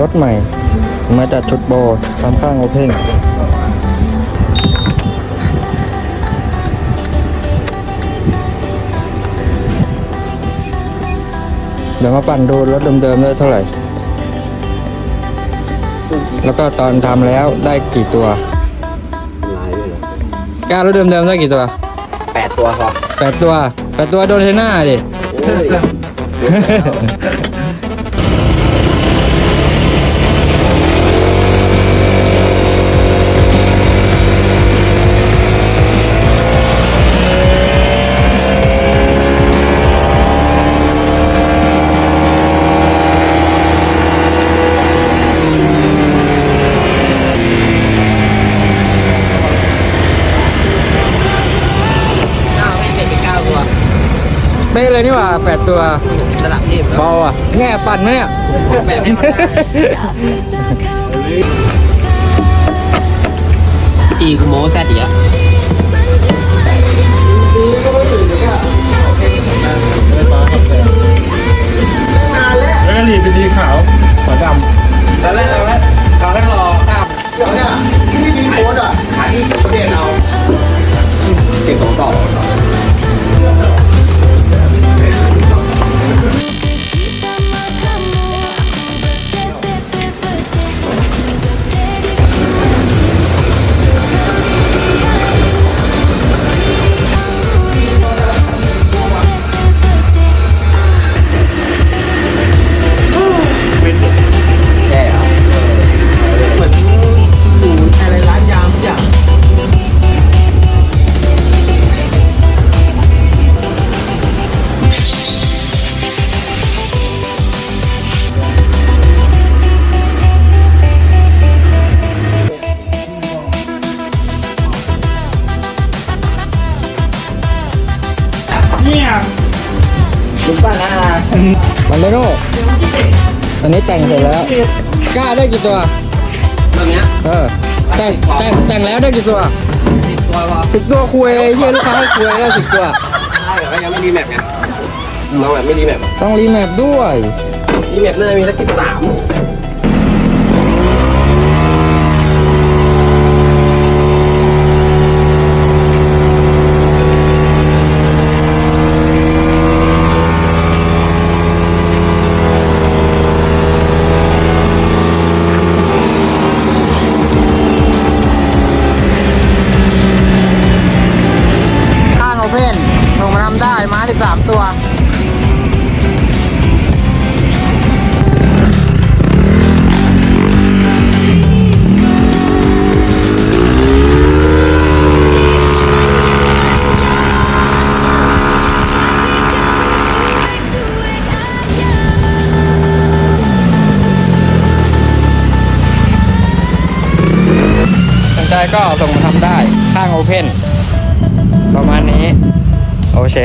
รถใหม่ มาจัดชุดโบทำข้างโอเพนเดี๋ยวมาปั่นดูรถเดิมๆได้เท่าไหร่ แล้วก็ตอนทำแล้วได้กี่ตัวลายด้วยเหรอกล้ารถเดิมๆได้กี่ตัวแปดตัวพอแปดตัวแปดตัวโดนเทน่าดิ ป๊ะเลยนี่หว่าแปดตัวระดับเทพเบาอะแง่ปั่นไหมเนี่ยแบบให้มันจีคือโมแซดอีกอะแล้วก็หลีเป็นสีขาวขาวดตอนแรกเราแรกเราแรกรอข้ามเดี๋ยวเนี่ยที่นี่มีโค้ดอะหาที่ประเทศเราเก็บของต่อ เนี่ยลุงป้านะมันไม่โน่อันนี้แต่งเสร็จแล้ว กล้าได้กี่ตัวแบบเนี้ยเออแต่งแต่งแต่งแล้วได้กี่ตัวสิบตัวพอสิบตัวคุยเยี่ยลูกค้าให้คุยแล้วสิบตัวใช่แต่ก็ยังไม่รีแมปไงเราแบบไม่รีแมปต้องรีแมปด้วยรีแมปน่าจะมีสักสิบสาม 53 ตัวใจก็ส่งทำได้ข้างโอเพนประมาณนี้ โอเค